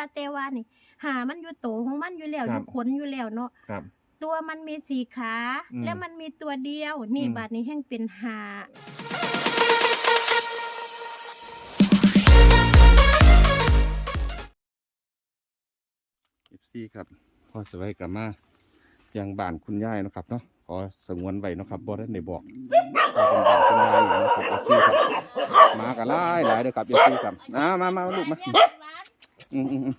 บาเตวานี่ หามันอยู่โตของมันอยู่แล้วคอรับ ยู่ขนอยู่แล้วเนาะครับ ตัวมันมีสี่ขา อืมและมันมีตัวเดียว นี่อืม บาดนี้แห้งเป็นหาเอฟซีครับพ่อสวัยกลับมายังบ้านคุณยายเนาะครับเนาะขอสงวนไว้เนาะครับบ่ได้ในบอกว่าเป็นบ้านคุณยายอยู่นะครับเอฟซีครับมากันหลายหลายเด้อครับเอฟซีครับอ่ามามาลูกมา อืมอืมอืม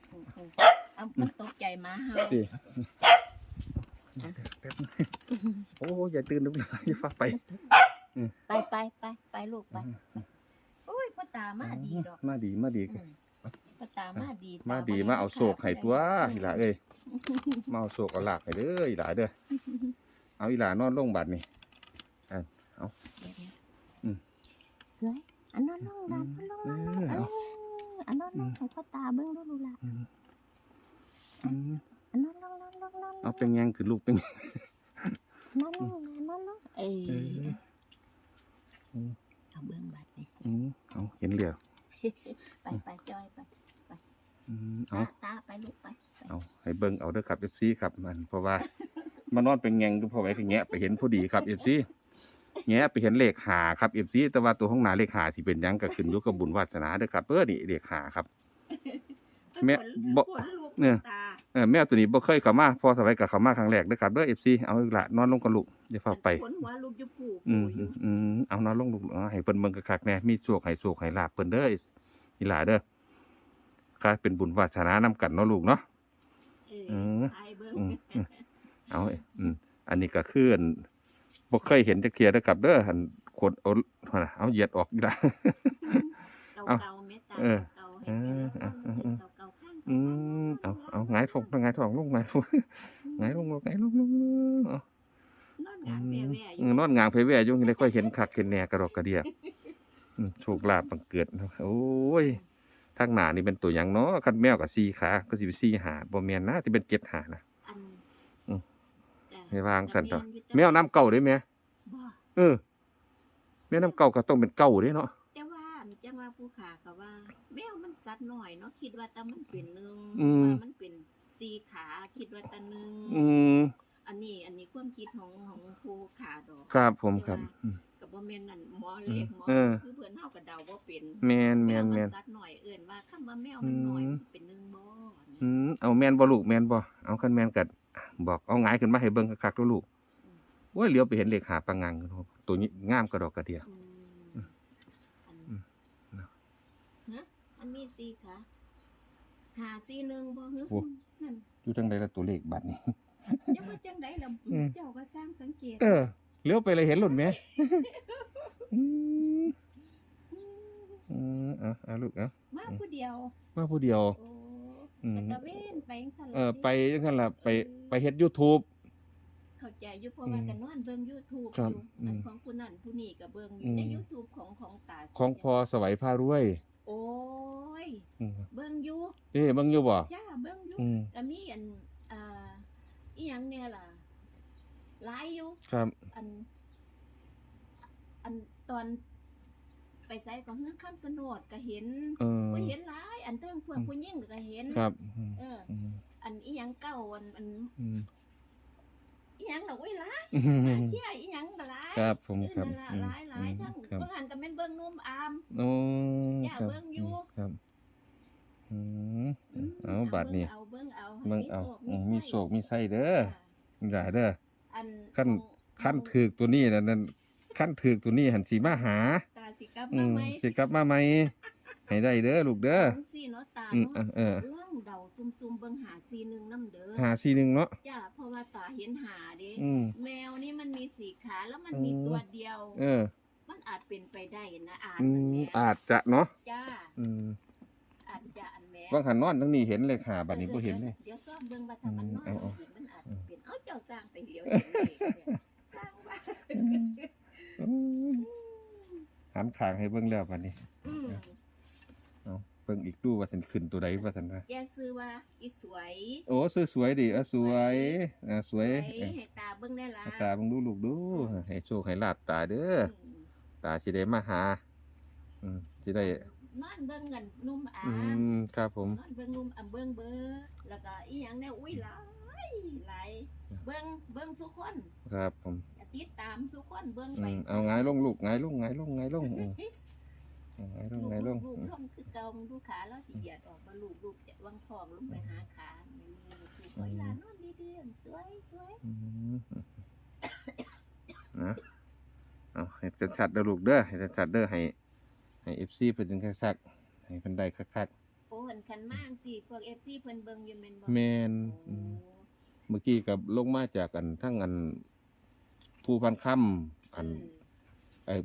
เอามันตกใจหมาเห่าดีโอ้อย่าตื่นลูกหลานอย่าฟักไปไปไปไปไปลูกไปโอ้ยพ่อตามาดีดอกมาดีมาดีอืมพ่อตามาดีมาดีมาเอาโศกให้ตัวอีหล่าเอ้ยมาเอาโศกเอาหลากให้เด้ออีหล่าเด้อเอาอีหล่านอนลงบัดนี่ เดี๋ยวเอืม เฮ้ยอันนั้นลงดันอันนั้นลงเออเอเอา ออันนั้นลงให้พ่อตาเบิ่งดูดูละอืมอืมอันนั้นลงลงลงลงเอาเป็นยังคือลูกเป็นอันนั้นลงอันนั้นลงเอ้ยเอออืมเอาเบิ่งบัดนี่อืมเอาเห็นเหลือไปไปจอยไปอืมเอาตาตาไปลูกไปเอาให้เบิ่งเอาเด้อครับเอฟซีครับมันเพราะว่ามานอนเป็นแงงดูพอไว้ก็แงะไปเห็นพอดีครับเอฟซี แงะไปเห็นเลขหาครับเอฟซีแต่ว่าตัวห้องนาเลขหาสิเป็นหยังก็ขึ้นอยู่กับบุญวาสนาเด้อครับเออนี่เลขหาครับ แม่บ่ขนลุกเนี่ยตาเออแมวตัวนี้บ่เคยเข้ามาพอสบายกับเข้ามาครั้งแรกเด้อครับเด้อเอฟซีเอาอีกละนอนลงกันลูกอย่าเฝ้าไป ขนหัวลูกอยู่ปู่อืปู่มออืยู่มอืมเอานอนลงลูกเอาให้เพิ่นเบิ่งคักๆแหน่มีโชคให้โชคให้ลาบเพิ่นเด้ออีหล่าเด้อกลายเป็นบุญวาสนานํกันเนาะลูกเนาะ เออือมไปเบิ่งอืมอืมเอาเอ้ยอืมอันนี้ก็คืออัน บ่เคยเห็นจักเที่ยเด้อครับเด้ออันคนเอาเอาน่ะเอาเหยียดออกอีกละเก่าเก่าๆเมตตาเออเก่าๆให้เป็นเออเออเออเก่าๆข้างอืมเอาเอาหงายท้องหงายท้องลงหงายท้องหงายลงลงหงายลงลงเอานอนงานแว่ๆออืยู่มนอนงางเพแว่อยู่เลยค่อยเห็นคักเห็นแหน่กระดอกกระเดียอืมโชคลาภบังเกิดเนาะโอ้ยทางหน้านี่เป็นตัวหยังเนาะคันแมวกับ4ขาก็สิเป็น4หาบ่แม่นนะสิเป็น7หานะอันอืมจ้ะให้วางสั่นต่อแต่แมวน้ำเก่าเด้แม่บ่ เออ แม่น้ำเก่าก็ต้องเป็นเก่าเด้เนาะ แต่ว่าจังว่าผู้ขาก็ว่า แมวมันสัตว์น้อยเนาะคิดว่าแต่มันเป็นหนึงอืม ว่ามันเป็นสีขาคิดว่าแต่หนึงอืมอันนี้ อันนี้ความคิดของของผู้ขาดอกครับผมครับอืมก็บ่แม่นนั่นหมอเลขหมอเออ คือเพิ่นเฮาก็เดาบ่เป็นแม่นแม่นแม่นสัตว์น้อยเอิ้นว่าคำว่าแมวมันน้อยอืม มันเป็นหนึงบ่อืมเอาแม่นบ่ลูกแม่นบ่เอาคันแม่นก็บอกเอาหงายขึ้นมาให้เบิ่งคักๆดูลูก โอ้ยเหลียวไปเห็นเลขหาปังงังเนาะตัวนี้งามกระดอกกระเดีย อืมอันอืมเนาะฮะอันนี้สิคะหาสีหนึ่งบ่ฮึโอ้ นั่นอยู่จังไดล่ะตัวเลขบัดนี้ ยังว่าจังไดล่ะอืม เจ้าก็สร้างสังเกตเออเลี้ยวไปเลยเห็นหล่นไหมอืมอืมเอาเอาลูกเอามาผู้เดียวมาผู้เดียว โอ้อืมแต่ตะเวนไปจังซั่นล่ะเออไปดิจังซั่นล่ะไปไปเฮ็ด YouTube เข้าใจอยู่เพราะว่าอืมกันนอนเบิ่ง YouTube ครับอยู่อืมอันของผู้นั้นผู้นี้ก็เบิ่งออืยู่มใน YouTube ของของตาของพอสวัยพารวยโอ้ย อืมเบิ่งอยู่เอ๊ะเบิ่งอยู่บ่จ้าเบิ่งอยู่อืมก็มีอันอ่าอีหยังแน่ล่ะหลายอยู่ ครับ อัน อันตอนไปใส่ของเฮือนคำสนดก็เห็นเออ ก็เห็นหลาย อันเทิงพวกผู้หญิงก็เห็นครับอืมเออ อืมอันอีหยังเก่าอันอันอืม อีหยังดอกไว้หลายอืหามเที่ยอีหยังก็หลายครับผมเออครับนั่นล่ะอืมหลายหลายทั้งครับเบิ่งหันก็แม่นเบิ่งนุ่มอาม โอ้อย่าครับเบิ่งอยู่ ครับอืมมเอาบาดนี้เอาเบิ่งเอาเบิ่งเอาให้อืมมีมีโชโศคกมีไส้เด้อจ้ะอย่าเด้อ อันขั้นของขั้นถือกตัวนี้นั่นนั่นขั้นถือกตัวนี้หันสีมาหา ตาสิกลับอืมามไหมสิกลับมาไหมให้ได้เด้อลูกเด้อ จังซี่เนาะตาอืมเนาะเออเออเรื่ องเดาซุ่มๆเบิ่งหาซีหนึงน้ำเด้อหาสีหนึ่งเนาะ จ้าเพราะว่าตาเห็นหาเด้อืม แมวนี่มันมีสีขาแล้วมันอืมมีตัวเดียว เออมันอาจเป็นไปได้นะอาจอืมันมแม่อาจจะเนาะจ้าอืมอาจจะอันแม่ว่างหันนอนทั้งนี้เห็นเลยค่ะบัดนี้บ่เห็นเลย เดี๋ยวซ่อมเบิ่งว่าถ้ามันนอนอืมเอา จริงมันอาจจะเป็นเอ้าเจ้าสร้างไปเดียวเห็นเลยเนี่ยสร้างว่าอืมหันขางให้เบิ่งแล้วบัดนี้ อืมเอาเบิ่งอีกดูว่าสันขึ้นตัวใดว่าสันว่าแกซื้อว่าอีสวยโอ้สวยสวยๆดิเออสวยอ่าสวยสวยเออให้ตาเบิ่งได้ละตาเบิ่งดูลูกดูให้โชคให้ลาบตาเด้ออืมตาสิได้มาหา อืมสิได้ นอนเบิ่งกันนุ่มอาอืมครับผม นอนเบิ่งนุ่มอ่ำเบิ่งเบิ่งแล้วก็อีหยังแนวอุ้ยหลายหลายเบิ่งเบิ่งทุกคนครับผมติดตามทุกคนเบิ่งอืไปมเอาไงายลงลูกไงายลงไงายลงไงายลงอืมเอา ไงายลงไงายลงลูกอืมๆลงคือเก่ามึงดูขาแล้วสิเหยียดออกมาลูกลูกจะวางทองลงไปหาขานี่คือสวยหลานนอนดีๆสวยสวยอืมนะเอาให้ชัดๆเด้อลูกเด้อให้ชัดๆเด้อให้ให้เอฟซีเพิ่นจังคักๆให้เพิ่นได้คักโอ้เห็นคันมากสิพวก FC เพิ่นเบิ่งอยู่แม่นบ่ๆแม่นอืโอ้มเมื่อกี้กับลงมาจากกันทั้งอันผู้พันค่ำอันไอ้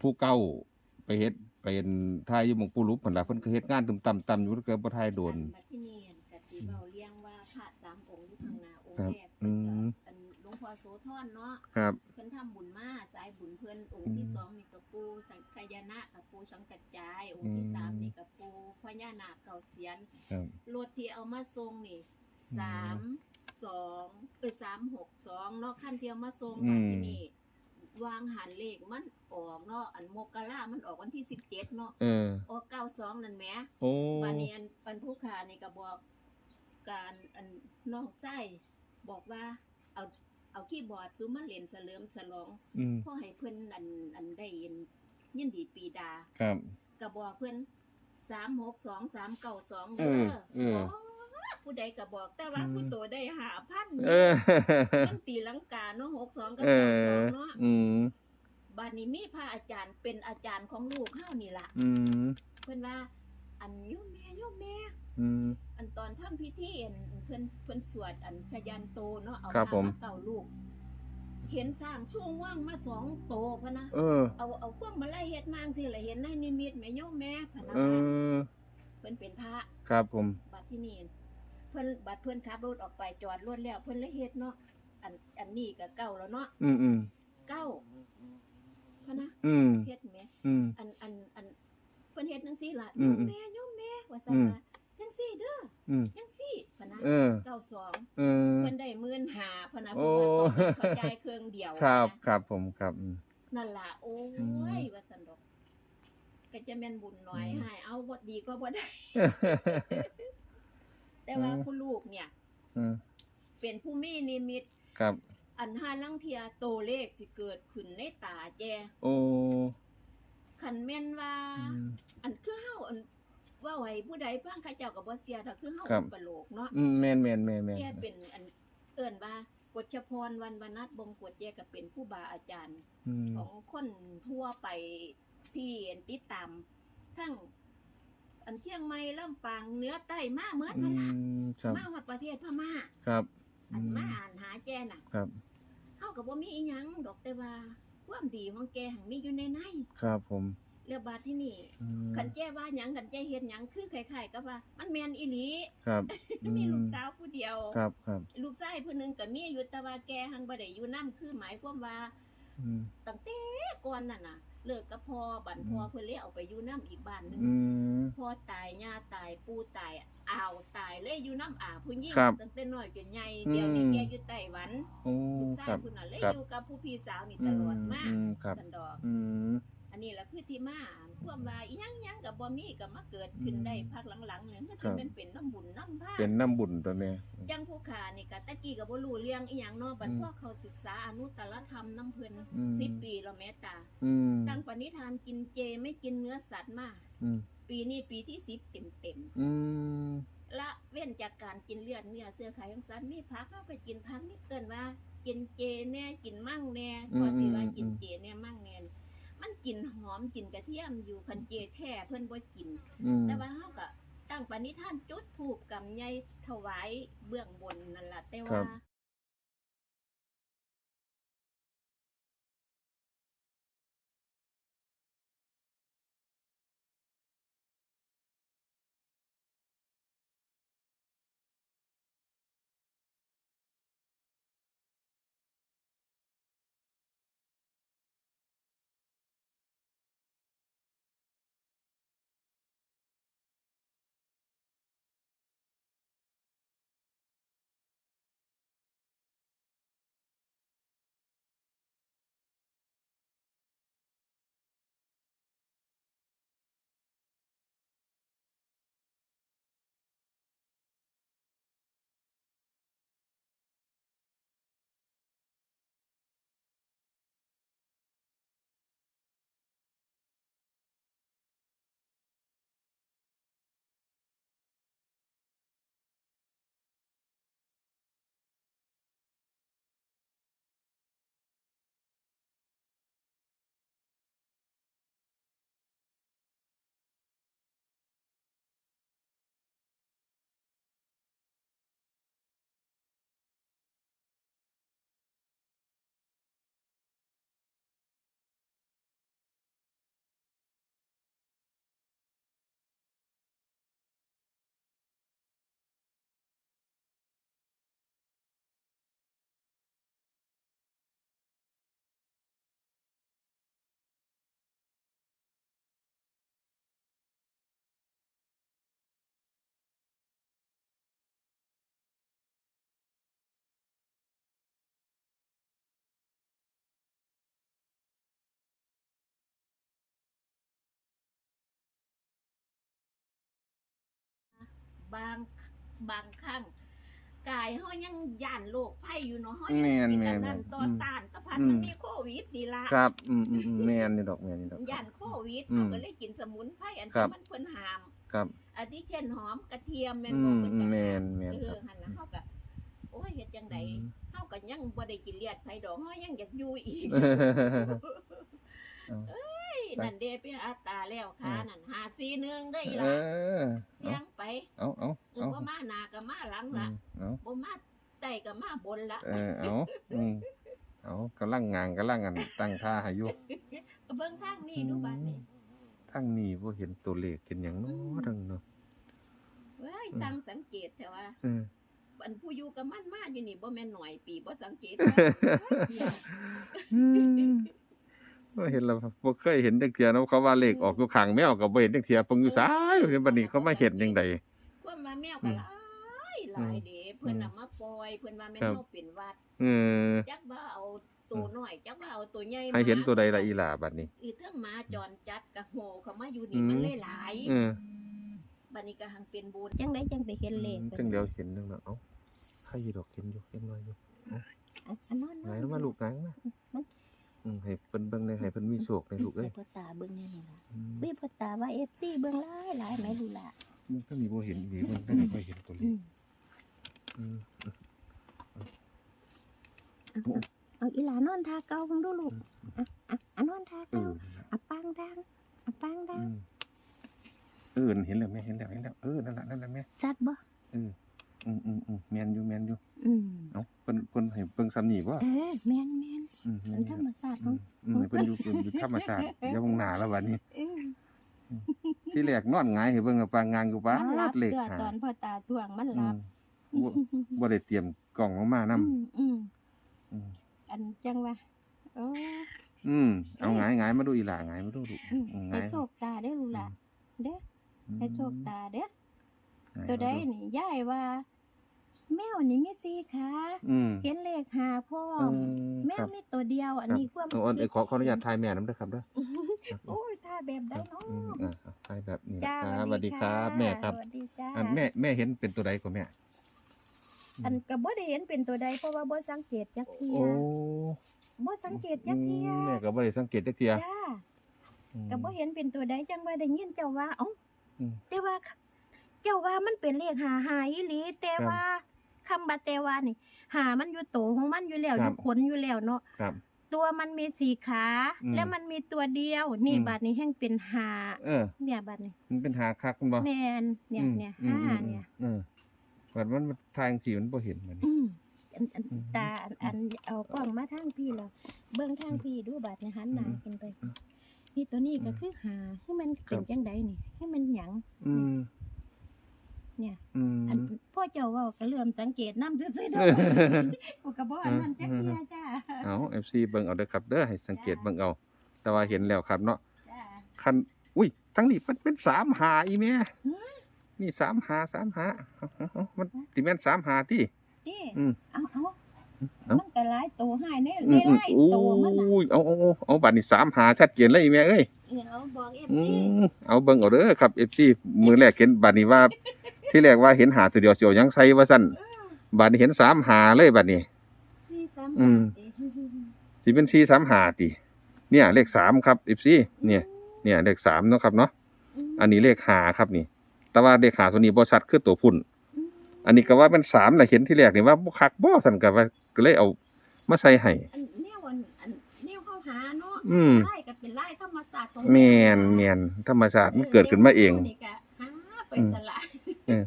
ผู้เก้า ไปเฮ็ดไปเป็นทายอยู่หมองปูรุปเพิ่นล่ะเพิ่นก็เฮ็ดงานตึมต่ำต่ำอยู่แล้วก็บ่ทายโดนอับัดที่นี่กะสิเบาเลี้ยงว่าพระสามองค์อยู่ข้างหน้าองค์ครับแรกอืเพิ่นมก็อันหลวงพ่อโสธรเนาะครับ เพิ่นทำบุญมาสายบุญเพิ่นองค์ที่อืมสองนี่กับปูสังขยานะกับปูสังกัจจาย องค์ที่อืม สามนี่กับปูพญานาคเก่าเสียนครับ รถที่เอามาส่งนี่สามสองเออสามหกสองเนาะขั้นที่เอามาส่งอืมมาที่นี่ วางหันเลขมันออกเนาะอันโมกรามันออกวันที่สิบเจ็ดเนาะเออออกเก้าสองนั่นแหมโอ้บานเนียนปันผู้ขานี่ก็บอกการอันน้องไส้บอกว่าเอาเอาคีย์บอร์ดซูมาเล่นเสลิมฉลองอืมพ่อให้เพิ่นอันอันได้ยินยินดีปีดาครับ ก็บอกเพิ่นสามหกสองสามเก้าสองเอเด้ออเออ ผู้ใดก็บอก แต่ว่าอืมผู้โตได้หาพันเออมันตีลังกาเนาะหกสองกับเอเก้าสอองเนาะอืมบานนี้มีพระอาจารย์เป็นอาจารย์ของลูกเฮานี่ล่ะอืมเพิ่นว่า อันโยมแม่โยมแม่อืมอันตอนทำพิธีอันเพิ่นเพิ่นสวดอันชยันโตเนาะเอาครับพาผมมาเก่าลูกเห็นสร้างช่วงว่างมาสองโตพะนะเออเอาเอาพวกมาไล่เฮ็ดมางสิละเห็นในนิมิตแม่โยมแม่พะนะเออเพิ่นเป็นพระ ครับผม บัดที่นี่ เพิ่นบัดเพิ่นขับรถออกไปจอดรถแล้ว เพิ่นเลยเฮ็ดเนาะอันอันนี้ก็เก่าแล้วเนาะอืมอืมเก้าพะนะอืมเฮ็ดแหมอืมอันอันอันเพิ่นเฮ็ดจังซี่ล่ะอืโยมมแม่โยมแม่ว่าซั่นอืมว่าจังซี่เด้ออืมจังซี่พะนะเออเก้าสองเออเพิ่นได้หมื่นหาพะนะโอ้เพราะว่าต้องเข้าใจเครื่องเดียวครับนะครับผมครับอืมนั่นล่ะโอ้อืมยว่าซั่นดอกก็จะแม่นบุญน้อยอืมให้เอาบ่ดีก็บ่ได้ แต่ว่าอืม ผู้ลูกเนี่ย อืมเป็นผู้มีนิมิต ครับ อันห้าลังเทียโตเลขสิเกิดขึ้นในตาแจโอ้คันแม่นว่า อืม อันคือเฮาอันเว่าไว้ผู้ใดฟังข้าเจ้าก็บ่เสียดอกคือเฮาครับ อุปโลกเนาะ อืมแม่นแม่นแม่นแม่น แค่เป็นอันเอิ้นว่ากฎชพรวันวนัดบงกฎแยก็เป็นผู้บาอาจารย์ อืม ของคนทั่วไปที่ติดตามทั้ง อันเชียงใหม่ลำปางเหนือใต้มาเหมือนอืนั่นล่ะมครับมาฮอดประเทศพม่าครับอัอืนมมาอ่านหาแจน่ะครับเฮาก็บ่มีอีหยังดอกแต่ว่าความดีของแกหังมีอยู่ในในครับผมแล้วบาดที่นี่อืมคันแจ้ว่าหยังคันแจ้เฮ็ดหยังคือคล้ายๆกับว่า มันแม่นอีหลีครับอืมีลูมกสาวผู้เดียว ครับครับลูกชายผู้หนึงก็มีอยู่แต่ว่าแกหังบ่ได้อยู่นํคือหมายความว่า อืมตั้งแต่ก่อนนั่นน่ะเลิกกับพ่อบันพ่ออืมเพิ่นเลยเอาไปอยู่นํอีกบ้านหนึงอืม พ่อตายย่าตายปู่ตายอ้าวตายเลยอยู่นํอาผู้หญิงครับตั้งแต่น้อยจนใหญ่อืมเดี๋ยวนี้แกอยู่ไต้หวันโอ้ลูกชาครัยบผู้นั้นเลยครับ อยู่กับผู้พี่สาวนี่อืตมลอดมาอืมครับ สันดอก อืม อันนี้แหละคือที่มาความว่าอีหยังหยังกับบ่มีก็มาเกิดขึ้นอืมได้พักหลังๆเนี่ยก็ครัจะบ เป็นเป็นน้ำบุญน้ำผ้าเป็นน้ำบุญตัวเนี้ย จังผู้ขานี่ก็ตะกี้ก็บ่รู้เรื่องอีหยังเนาะบัดอืมพวกเขาศึกษาอนุตตรธรรมน้ำเพิ่นอืม10ปีแล้วแม่ตา อืมตั้งปณิธานกินเจไม่กินเนื้อสัตว์มาอืมปีนี้ปีที่10เต็มอืมๆละเว้นจากการกินเลือดเนื้อเสื้อไข่ของสัตว์มีผักเอาไปกินผักนี่เอิ้นว่า กินเจแน่กินมั่งแน่พอสิว่ากินเจแน่มั่งแน่นี่ มันกินหอมกินกระเทียมอยู่คันเจแท้เพิ่นบ่กิน อืมแต่ว่าเฮาก็ตั้งปณิธานจุดถูกกำไยถวายเบื้องบนนั่นล่ะแต่ว่า บางบางครั้งกายเฮายังย่านโรคภัยอยู่เนาะเฮาแม่ยังนกินแม่อันนนั้นแม่นต่ออืมต้านก็พันอืมมันมีโควิดนี่ล่ะครับอืมอืมอืมแม่นนี่ดอกแม่นนี่ดอกย่านโควิดอืมเขาก็เลยกินสมุนไพรอันครัที่บมันเพิ่นห้าม ครับอาทิเช่นหอมกระเทียมแม่นอืบ่มเพิ่นอืมก็แม่ห้ามนแม่นเอคอรับหั่นน่ะเฮาก็โอ้ยเฮ็ดจังไดอืมเฮาก็ยังบ่ได้กินเลือดไผดอกเฮายังอยากอยู่อีกเอาเอ้ยนั่นเด้เป็นอัตราแล้วค่ะนั่น541ได้ออีหเอล่ะอเสียง ไปเอาเอาเออเอาบ่มาหน้าก็มาหลังอืละมเอาบ่มาใต้ก็มาบนละเออเอาอืมเอากำลังงานกำลังอันตั้งท่าให้อยู่ก็เบิ่งทางนี้ดูบัดนี้ทั้งนี้บ่เห็นตัวเลขเห็นหยังเนาะทั้งเนาะเว้ยสังสังเกตแต่ว่าเออ อันผู้อยู่กับมันมาอยู่นี่บ่แม่นหน่อยปีบ่สังเกตอืม บ่เห็นแล้วบ่เคยเห็นจังเที่ยเนาะเขาว่าเลขออกอยู่ข้างแมวก็บ่เห็นจังเที่ยเพิ่งอยู่ซ้ายเห็นบัดนี้เขามาเห็นจังไดความว่าแมวก็หลายหลายเด้เพิ่นน่ะมาปล่อยเพิ่นว่าแม่นครับเฮาเป็นหวัดเออจักว่าเอาตัวน้อยจักว่าเอาตัวใหญ่ให้เห็นตัวใดล่ะอีหล่าบัดนี้ อีเทิงหมาจรจัดกับโหเข้ามาอยู่อืนี่มมันเลยหลายเออบัดนี้ก็หังเป็นบุญจังไดจังไปเห็นเลขจังเดียวเห็นนึงเนาะเอ้าใครอยู่ดอกเห็นอยู่เห็นน้อยอยู่อันอันนั้นไหนลงมาลูกไหนมา อืมให้เพิ่นเบิ่งได้ให้เพิ่นมีโชคในลูกเอ้ยพ่อตาเบิ่งแน่นี่ล่ะอืมเว้ยพ่อตาว่า FC เบิ่งหลายหลายไหมลูกล่ะมันก็มีบ่เห็นอีกมันก็ไม่ค่อยเห็นตัวเลอืขมอืมเอาเอาอีหลานอนทาเก่าเบิ่งดูลูกอะอะอะนอนทาเอเก่าออะปังดังอะปังดัอืงมเออเห็นแล้วแม่เห็นแล้วเห็นแล้วเออนั่นแหละนั่นแหละแม่จัดบ่ เออ อืมอืมอืมแม่นอยู่แม่นอยู่อืมเอ้าเพิ่นเพิ่นให้เบิ่งซ้ำนี่บ่เออแม่นแม่นอืมมันธรรมชาติขอือง มอืมให้เพิ่นอยู่เพิ่นอยู่ธรรมชาติอย่ามองหน้าแล้วบัดนี้ เออที่แรกนอนหงายให้เบิ่งกับปางงานอยู่บ้ามันหลับเลขเด้อหาตอนพ่อตาท่วงมันหอืลับมบ่บ่ได้เตรียมกล่องออกมานํอืมอืมอืมอันจังว่าโอ้อืมเอาหงายหงายมาดูอีหล่าหงายมาดูลูกอืมอืมหให้งายโชคตาเด้อลูกล่ะเด้อให้โชคตาเด้อหงาย ตัวใดมานี่ยายว่า แมวนี่มีสีขาอืม เห็นเลขหาพร้ออืมมแมควรับ มีตัวเดียว อันนี้ความเอาเอาเอาขอขออนุญาตถ่ายแม่น้ำด้วยครับเด้อครับโอ้ยท่าแบบได้เนาะอืมอ่าครับถ่ายแบบนี้จ้านะครับสวัสดีครับะแม่ครับสวัสดีจ้าอันแม่แม่เห็นเป็นตัวใดกว่าแม่ อันก็บ่ได้เห็นเป็นตัวใดเพราะว่าบ่สังเกตจักเทียโอ้บ่สังเกตจักเทียอืมแม่ก็บ่ได้สังเกตจักเทียจ้าอืม ก็บ่เห็นเป็นตัวใดจังว่าได้ยินเจ้าว่าเอ้าอืม แต่ว่า เจ้าว่ามันเป็นเลขหาหาอีหลีแต่ครับว่าคำบาแต่ว่านี่ หามันอยู่โตของมันอยู่แล้วคอรับ ยู่ขนอยู่แล้วเนาะครับ ตัวมันมีสี่ขา อืมแล้วมันมีตัวเดียว นี่อืม บาดนี้แห่งเป็นหาเออ เนี่ยบาดนี้มันเป็นหาคักมันบ่แมนเนี่ยอืมเนี่ยอืมห้าอืมเนี่ย เออบัดมันทางสีมันบ่เห็นมันอืมอันอันอืมตาอันอันเอากล้องมาทางพี่แล้วเบื้องทางพี่ดูบาดเนี่ยหันหน้าอืมขึ้นไปอืมนี่ตัวนี้ก็อืมคือหาให้มันครัเป็นบจังใดนี่ ให้มันหยังอืมเนี่ย อืม อันพ่อเจ้าเว่าก็เริ่มสังเกตน้ำซื่อๆเด้อปกบ่อันนั้นจักเทียจ้าเอา FC เบิ่งเอาเด้อครับเด้อให้สังเกตเบิ่งเอา แต่ว่าเห็นแล้วครับเนาะจ้า คันอุ้ยทั้งนี้มันเป็นสามหาอีแม่หือ นี่สามหาสามหาเอาเอาเอามันสิแม่นสามหาตินี่อืมเอาเอาเอ้ามันก็หลายโตให้ในอืในมอืมหลายโอ้โตมันน่ะยเอาเอาเอาเอาบัดนี้สามหาชัดเจนเลยอีแม่เอ้ยเอาบอกเอฟอืซีมเอาเบิ่งเอาเด้อครับ FC มือแรกเห็นบัดนี้ว่า ที่แรกว่าเห็นหาตัวเดียวเสียวยังใส่ว่าซั่นบัดนี้เห็นสามหาเลยบัดนี้ สี่สามอืมเอ๊ะสิเป็น4 3หาติเนี่ยเลขสามครับ FC เนี่ย เนี่ยเลขสามเนาะครับเนาะอันนี้เลขหาครับนี่ แต่ว่าเลขหาตัวนี้บ่ชัดคือตัวพุ่นอืมอันนี้ก็ว่ามันสามแหละเห็นที่แรกนี่ว่าบ่คักบ่สั่นก็ว่าก็เลยเอามาใส่ให้ อันแนวอันอันแนวเข้าหาเนาะอืม ไล่ก็เป็นไล่ธรรมศาสตร์ของแม่นแม่นธรรมชาติมันเกิดขึ้นมาเอง นี่ก็หาไปสละ เออ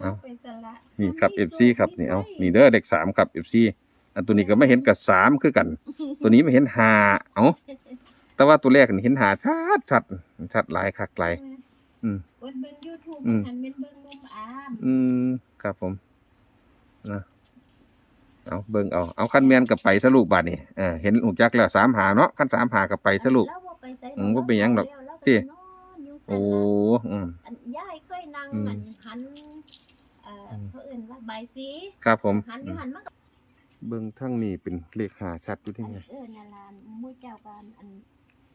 เอาไปสละนี่ครับมี FC โชครับมีนี่เอาไส้นี่เด้อเลขสามครับ FC อันตัวนี้ก็ไม่เห็นกับสามคือกัน ตัวนี้ไม่เห็นหาเอาแต่ว่าตัวแรกนี่เห็นหาชัดชัดชัดหลายคักหลายอืมกดเบิ่ง YouTube อืมหันเป็นเบิ่งนมอามอืมครับผมนะเอาเบิ่งเอาเอาคันแมนกับไปสรุปบาดนี่เออเห็นหูจักแล้วสามหาเนาะคันสามหากับไปสรุปแล้วบ่ไปไสอืมบ่เป็นหยังดอกแล้วที่ไปนอนอยู่โอ้ซั่นล่ะอืมอันยาย เคยนั่งอืมอันหันเอ่ออมเขาเอื่นว่าใบายสีครับผม หันอยู่หันมันก็เบิ่งทั้งนี้เป็นเลขหาชัดอยู่ที่อันไงเออนาลานมู่เจ้ากันอัน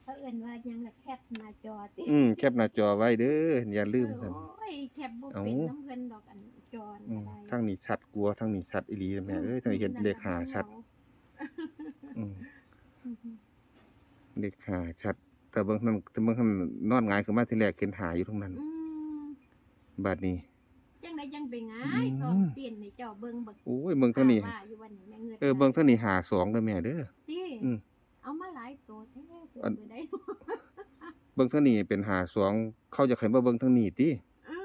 เขาเอิ้นว่ายังละแคปหน้าจอติอืมแคปหน้าจอไว้เด้ออย่าลืมซั่น โอ้ยแคปบ่เอ้าเป็นน้ำเพิ่นดอกอันจออืก็มได้ทั้งนี้ชัดกลัวทั้งนี้ชัดอีหลีแม่เอ้ยทั้งนี้เห็นเลขหาชัดอืมอืมเลขหาชัด แต่เบิ่งนั้นแต่เบิ่งนั้นนอนหงายขึ้นมาทีแรกเห็นหาอยู่ตรงนั้น อืม บัดนี้ จังไดจังไปง่ายทองเปลี่ยนให้เจ้าเบิ่งเบิ่งโอ้ยเบิ่งเท่านี้ ว่าอยู่วันนี้แม่เงินเออเบิ่งเท่านี้หาสองเด้อแม่เด้อติอืม เอามาหลายตัวแท้ตัวอันไปได้เบิ่งเท่านี้เป็นหาสองเขาจะให้มาเบิ่งเท่านี้ติอื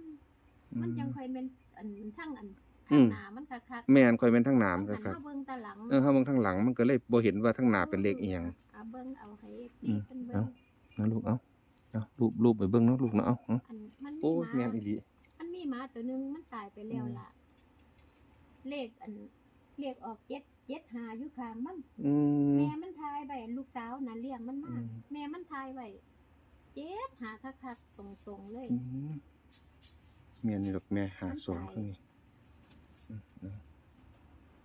มมันยังค่อยเป็นอันทั้งอันอืข้างมหน้ามันคักแม่นค่อยเป็นทั้งหนามๆคหันรับมาเบิ่งตาหลังเออเฮาเบิ่งทางหลังมันก็เลยบ่เห็นว่าทางหน้าเป็นเลขอีหยัง เอาเบิ่งเอาให้อื FC มเพิ่นเบิ่เอางนะลูกเอา เอารูปรูปไปเบิ่งเนาะลูกเนาะเอาเอาอันมันมีโอ้ยหแม่มานอีหลีมันมีหมาตัวหนึงมันตายไปแล้วอืมล่ะ เลขอันเลขออกเจ็ดเจ็ดหาอยู่ข้างมัน อืม แม่มันทายไว้ลูกสาวน่ะเลี้ยงมันมาอืม แม่มันทายไว้เจ็ดหาคักๆตรงๆเลย อืมแม่นี่ดอกแม่หาสองเท่านี้อืมเอา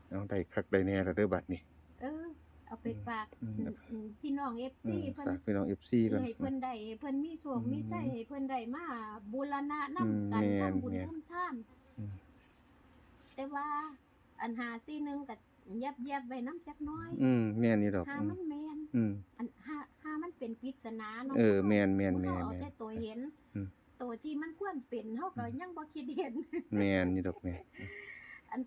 เอาได้คักได้แน่แล้วเด้อบัดนี้เออ เอาไปฝากอืม อืมพี่น้องอื FC มเพิ่นฝากพี่น้อง FC ก่อนให้เพิ่นได้ให้เพิ่นมีโชคอืมมีชัยให้เพิ่นได้มาบูรณะนำอืมกันแม่นทำบุญแม่นทำทานอืม แต่ว่าอันหาซี่หนึงก็ยับยับๆไว้น้ำจักหน้อยอืมแม่นี่ดอกหาอืมมันแม่น อืม อันหาหามันเป็นปริศนาเนาะเออแม่นแม่นเราแม่นเอาแม่นแต่ตัวเห็น อืม ตัวที่มันควรเป็นเฮาก็ยังบ่คิดเห็น แม่นนี่ดอกแม่อัน